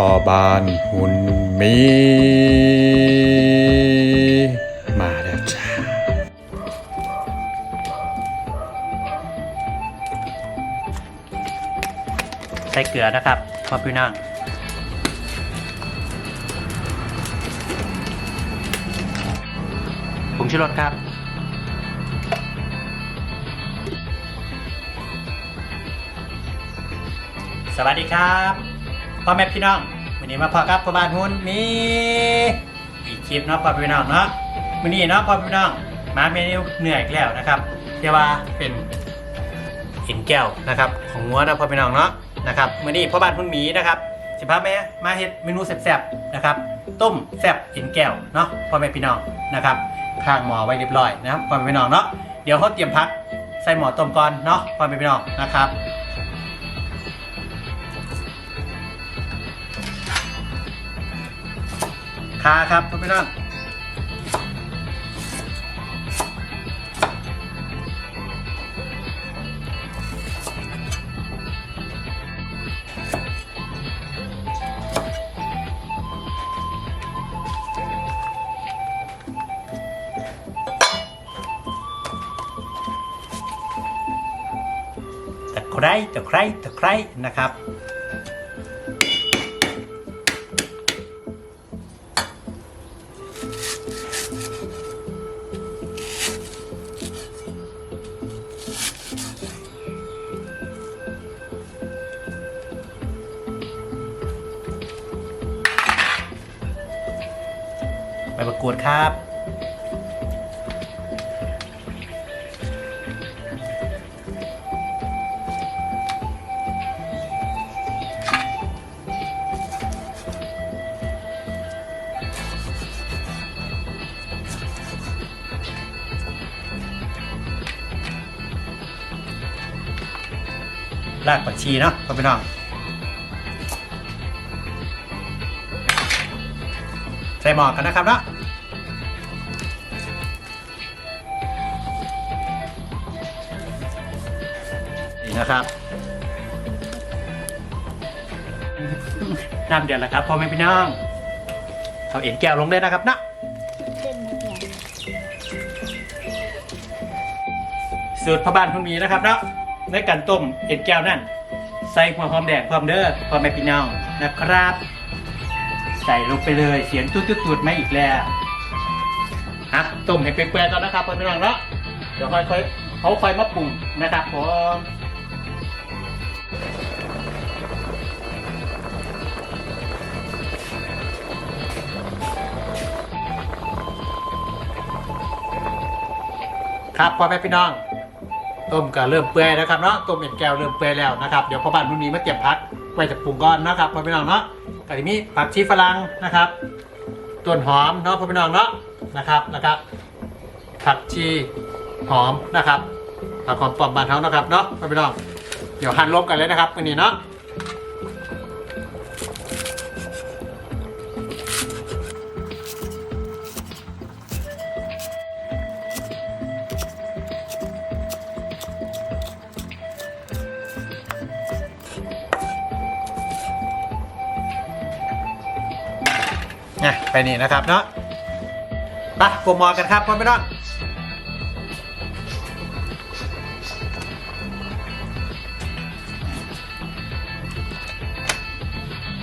พ่อบ้านหุ่นมี มาแล้วจ้า ใส่เกลือนะครับพ่อพี่น้องผงชูรสครับสวัสดีครับ พ่อแม่พี่น้องวันนี้มาพอกับพ่อบ้านหุ้นมีอีกคลิปเนาะพ่อพี่น้องเนาะวันนี้เนาะพ่อพี่น้องมาเมนูเหนื่อยอีกแล้วนะครับเรียกว่าเป็นเอ็นแก้วนะครับ ของงัวนะพ่อพี่น้องเนาะนะครับมื้อนี้พ่อบ้านคุณหมีนะครับสิพาแม่มาเฮ็ดเมนูแซ่บๆนะครับต้มแซ่บเอ็นแก้วเนาะพ่อแม่พี่น้องนะครับข้างหม้อไว้เรียบร้อยนะครับพ่อแม่พี่น้องเนาะเดี๋ยวเขาเตรียมพักใส่หม้อต้มก่อนเนาะพ่อแม่พี่น้องนะครับาครับพ่อพี่น้องตะไคร้ตะไคร้ตะไคร้นะครับ ไปประกวดครับ รากผักชีเนาะพ่อพี่น้อง ส่หมอกกันนะครับเนาะนี่นะครับน้ำเดือดแล้วครับพ่อแม่พี่น้องเอาเอ็นแก้วลงเลยนะครับเนาะสูตรพ่อบ้านคุณมีนะครับเนาะในการต้มเอ็นแก้วนั่นใส่หัวหอมแดงพร้อมเด้อพ่อแม่พี่น้องนะครับ ใส่ลงไปเลยเสียงตุ๊ดตุ๊ดตุ๊ดมาอีกแล้วฮะต้มให้เปื่อยๆก่อนนะครับพ่อแม่พี่น้องเนาะเดี๋ยวค่อยๆเขาค่อยมาปรุงนะครับผมครับพ่อแม่พี่น้อง ต้มก็เริ่มเปื่อยนะครับเนาะต้มเอ็นแก้วเริ่มเปื่อยแล้วนะครับเดี๋ยวพ่อบ้านรุ่นนี้มาเตรียมพักไว้จะปรุงก่อนนะครับพ่อพี่น้องเนาะ กะทิมีผักชีฝรั่งนะครับต้นหอมเนาะพ่อพี่น้องเนาะนะครับแล้วก็ผักชีหอมนะครับผักหอมปอมบานเท้านะครับเนาะพ่อพี่น้องเดี๋ยวหั่นรวมกันเลยนะครับวันนี้เนาะ ไปนี่นะครับเนาะไปปรุงหมอกันครับพ่อพี่น้อง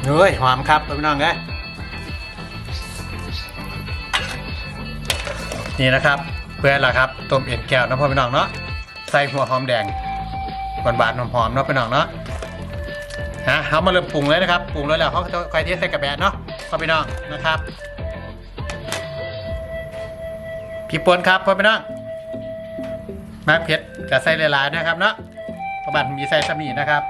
เฮ้ยหอมครับพี่น้องเอ้ยนี่นะครับเพื่อนละครับต้มเอ็นแก้วนะพ่อพี่น้องเนาะใส่หัวหอมแดงหวานๆหอมๆเนาะพี่น้องเนาะฮะเขามาเริ่มปรุงเลยนะครับปรุงแล้วแล้วเขาจะค่อยเทใส่กระแบะเนาะ พ่อพี่น้องนะครับพี่ปวนครับพ่อพี่น้องมากเผ็ดกับใส่หลายๆนะครับเนาะประบาทมีใส่สมีนะครับ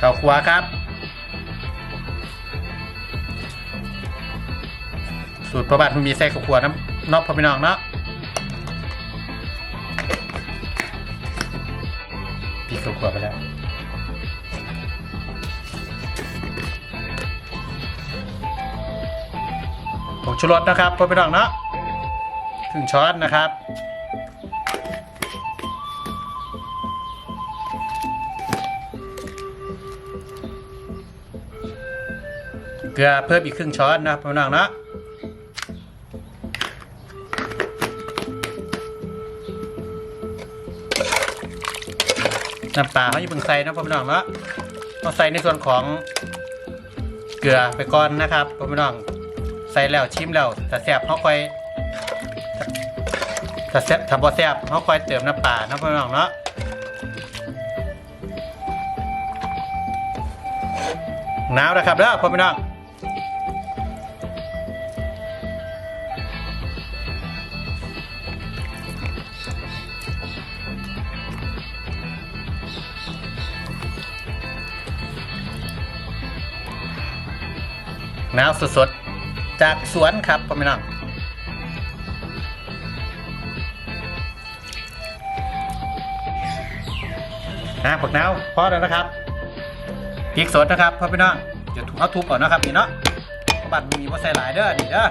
ข้าวคั่วครับ สูตรประบาทมันมีใส่ข้าวคั่วน้ำนอกพ่อพี่น้องเนาะปีข้าวคั่วไปแล้ว งชูรสนะครับพอไปลองเนาะครึ่งช้อนนะครับเกลือเพิ่มอีกครึ่งช้อนนะพอไปลองเนาะน้ำปลาเขาอยู่เพิ่งใส่นะพ่อพี่น้องเนาะเราใส่ในส่วนของเกลือไปก่อนนะครับพ่อพี่น้อง ส่แล้วชิมแล้วถ้าแซ่บเขาค่อยถ้าแซ่บถ้าบ่แซ่บเขาค่อยเติมน้ำปลานะพี่น้องเนาะหนาวนะครับเด้อพ่อพี่น้องหนาวสดๆ จากสวนครับพ่อแม่น้องนะผักนาวพอแล้วนะครับพริกสดนะครับพ่อพี่น้องจะถูกเอาทุบก่อนนะครับนี่เนาะเพราะบัตรมีว่าใส่หลายเด้อนี่เด้อ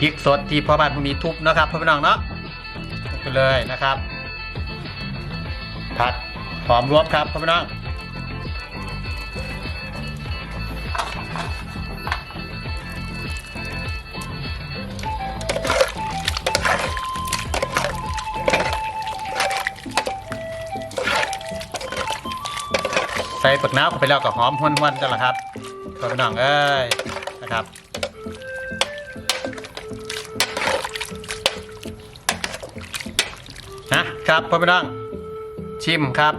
พริกสดที่พ่อบ้านมีทุบนะครับพ่อพี่น้องเนาะทุบไปเลยนะครับ ผัดหอมรวมครับพ่อพี่น้องใส่ปักน้ำเข้าไปแล้วก็หอมหวนๆกันละครับพ่อพี่น้องเอ้ยนะครับ ครับพ่อพี่น้องชิมครับ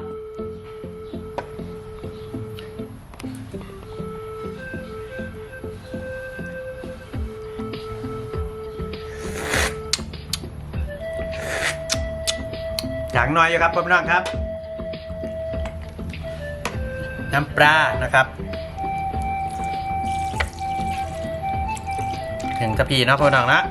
อย่างน้อยอยู่ครับพ่อพี่น้องครับ น้ำปลานะครับหนึ่งกะพีเนาะพ่อพี่น้องนะ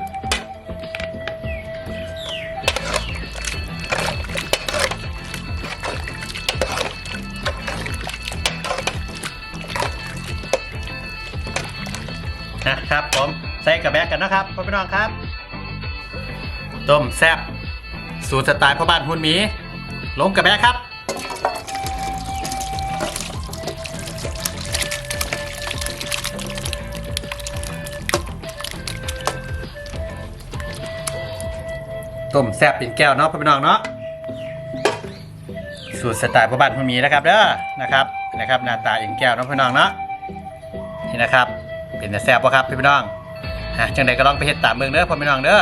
นะครับผมใส่กระแบกกันนะครับพ่อพี่น้องครับ ต้มแซ่บสูตรสไตล์พ่อบ้านหุ่นหมี ลงกระแบกครับต้มแซ่บเป็นแก้วเนาะพ่อพี่น้องเนาะสูตรสไตล์พ่อบ้านพ่อหมีนะครับเด้อนะครับนะครับหน้าตาเอ็นแก้วเนาะพ่อพี่น้องเนาะนี่นะครับ เป็นแต่แซ่บปะครับพี่น้องฮะจังใดก็ลองไปเห็ดตามเมืองเด้อพ่อพี่น้องเด้อ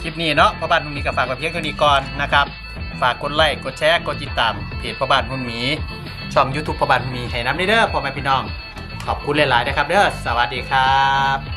คลิปนี้เนาะพ่อบ้านพ่อหมีก็ฝากไว้เพียงเท่านี้ก่อนนะครับฝากกดไลค์กดแชร์กดติดตามเพจพ่อบ้านพ่อหมีช่อง YouTube พ่อบ้านพ่อหมีให้น้ำเด้อพ่อแม่พี่น้อง ขอบคุณหลายๆนะครับเด้อสวัสดีครับ